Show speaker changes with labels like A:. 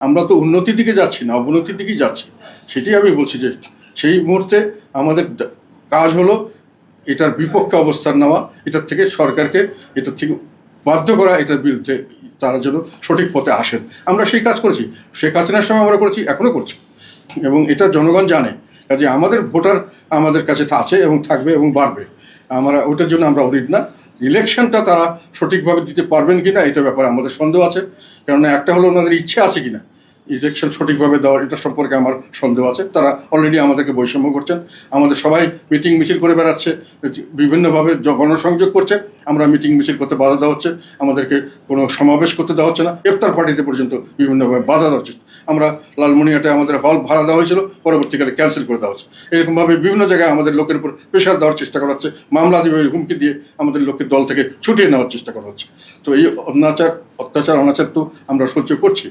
A: আমরা তো উন্নতির দিকে যাচ্ছি না, অবনতির দিকেই যাচ্ছি। সেটাই আমি বলছি যে সেই মুহূর্তে আমাদের কাজ হলো এটার বিপক্ষে অবস্থান নেওয়া, এটার থেকে সরকারকে এটার থেকে বাধ্য করা, এটার বিরুদ্ধে তারা যেন সঠিক পথে আসেন। আমরা সেই কাজ করেছি। শেখ হাসিনার সময় আমরা করেছি, এখনও করছি। এবং এটা জনগণ জানে। কাজে আমাদের ভোটার আমাদের কাছে আছে এবং থাকবে এবং বাড়বে। আমরা ওটার জন্য আমরা অরিড না। ইলেকশনটা তারা সঠিকভাবে দিতে পারবেন কিনা, এটা ব্যাপারে আমাদের সন্দেহ আছে। কেননা একটা হলো ওনাদের ইচ্ছে আছে কিনা। ইলেকশন সঠিকভাবে দেওয়া, এটা সম্পর্কে আমার সন্দেহ আছে। তারা অলরেডি আমাদেরকে বৈষম্য করছেন। আমাদের সবাই মিটিং মিছিল করে বেড়াচ্ছে। বিভিন্নভাবে গণসংযোগ করছে। আমরা মিটিং মিছিল করতে বাধা দেওয়া হচ্ছে। আমাদেরকে কোনো সমাবেশ করতে দেওয়া হচ্ছে না। ইফতার পার্টিতে পর্যন্ত বিভিন্নভাবে বাধা দেওয়া হচ্ছে। আমরা লালমনিহাটে আমাদের হল ভাড়া দেওয়া হয়েছিল। পরবর্তীকালে ক্যান্সেল করে দেওয়া হচ্ছে। এরকমভাবে বিভিন্ন জায়গায় আমাদের লোকের উপর প্রেশার দেওয়ার চেষ্টা করা হচ্ছে। মামলা দিবে হুমকি দিয়ে আমাদের লোকের দল থেকে ছুটিয়ে নেওয়ার চেষ্টা করা হচ্ছে। তো এই অত্যাচার অত্যাচার, অনাচার তো আমরা সহ্য করছি।